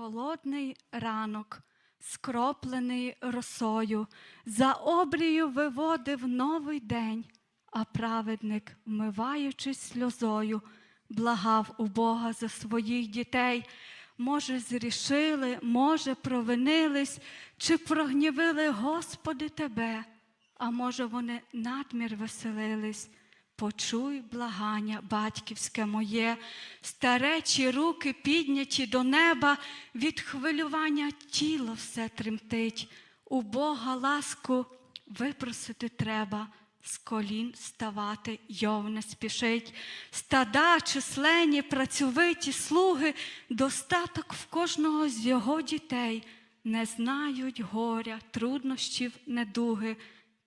Холодний ранок, скроплений росою, за обрію виводив новий день, а праведник, вмиваючись сльозою, благав у Бога за своїх дітей. Може, зрішили, може, провинились, чи прогнівили, Господи, Тебе, а може, вони надмір веселились. Почуй благання батьківське моє, старечі руки підняті до неба, від хвилювання тіло все тремтить, у Бога ласку випросити треба, з колін ставати йов не спішить. Стада, численні, працьовиті слуги, достаток в кожного з його дітей, не знають горя, труднощів, недуги.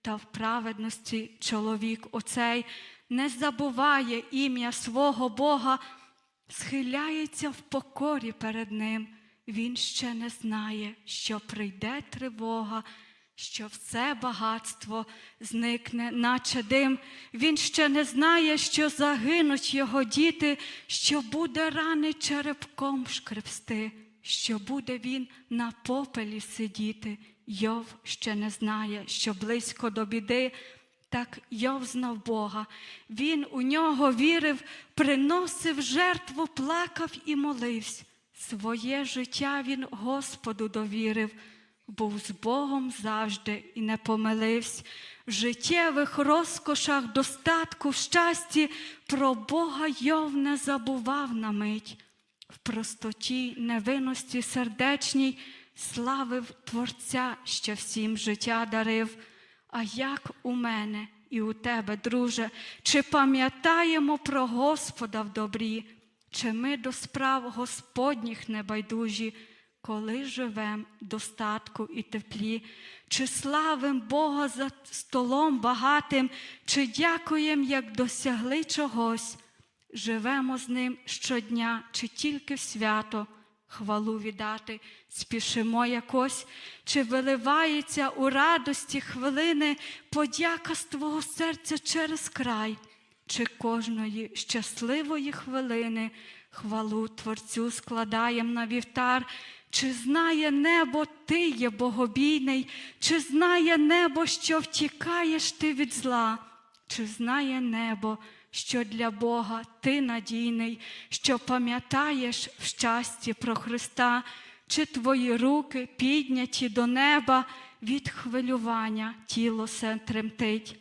Та в праведності чоловік оцей не забуває ім'я свого Бога, схиляється в покорі перед Ним. Він ще не знає, що прийде тривога, що все багатство зникне, наче дим. Він ще не знає, що загинуть його діти, що буде рани черепком шкребсти, що буде він на попелі сидіти. Йов ще не знає, що близько до біди. Так Йов знав Бога. Він у нього вірив, приносив жертву, плакав і молився. Своє життя він Господу довірив, був з Богом завжди і не помилився. В життєвих розкошах, достатку, в щасті про Бога Йов не забував на мить. В простоті, невинності сердечній славив Творця, що всім життя дарив. А як у мене і у тебе, друже, чи пам'ятаємо про Господа в добрі, чи ми до справ Господніх небайдужі, коли живем достатку і теплі, чи славим Бога за столом багатим, чи дякуєм, як досягли чогось, живемо з ним щодня, чи тільки в свято хвалу віддати, спішимо якось, чи виливається у радості хвилини подяка з твого серця через край, чи кожної щасливої хвилини хвалу Творцю складаєм на вівтар, чи знає небо, ти є богобійний, чи знає небо, що втікаєш ти від зла, чи знає небо, що для Бога ти надійний, що пам'ятаєш в щасті про Христа, чи твої руки підняті до неба від хвилювання тіло се тремтить,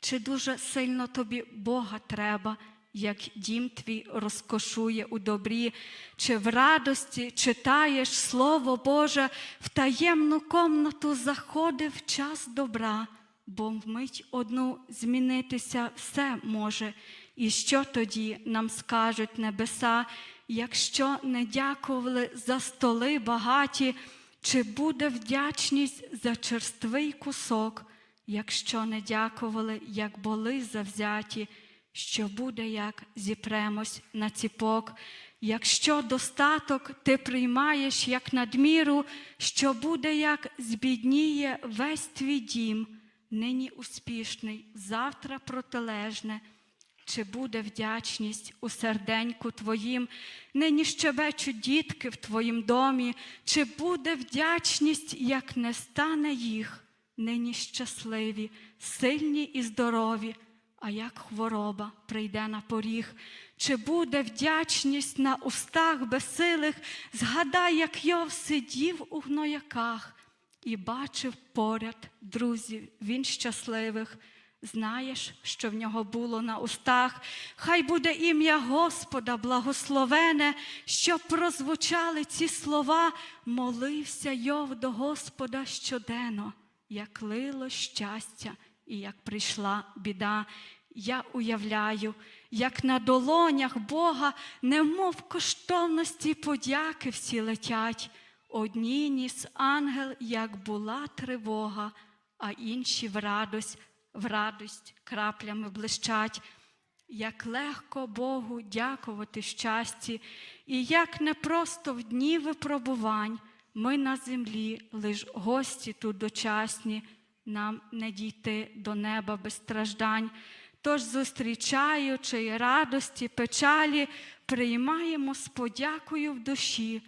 чи дуже сильно тобі Бога треба, як дім твій розкошує у добрі, чи в радості читаєш Слово Боже, в таємну комнату заходив час добра бо вмить одну змінитися все може. І що тоді нам скажуть небеса, якщо не дякували за столи багаті, чи буде вдячність за черствий кусок, якщо не дякували, як були завзяті, що буде, як зіпремось на ціпок, якщо достаток ти приймаєш як надміру, що буде, як збідніє весь твій дім нині успішний, завтра протилежне, чи буде вдячність у серденьку твоїм, нині щебечуть дітки в твоїм домі, чи буде вдячність, як не стане їх, нині щасливі, сильні і здорові, а як хвороба прийде на поріг, чи буде вдячність на устах безсилих, згадай, як Йов сидів у гнояках і бачив поряд друзів, він щасливих. Знаєш, що в нього було на устах, хай буде ім'я Господа благословене, щоб прозвучали ці слова, молився Йов до Господа щоденно, як лило щастя і як прийшла біда. Я уявляю, як на долонях Бога, немов коштовності подяки всі летять. Одні ніс ангел, як була тривога, а інші в радость, в радость краплями блищать, як легко Богу дякувати щасті, і як непросто в дні випробувань ми на землі, лиш гості тут дочасні, нам не дійти до неба без страждань. Тож, зустрічаючи радості, печалі, приймаємо з подякою в душі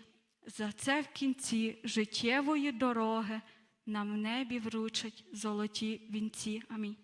За це в кінці життєвої дороги нам в небі вручать золоті вінці. Амінь.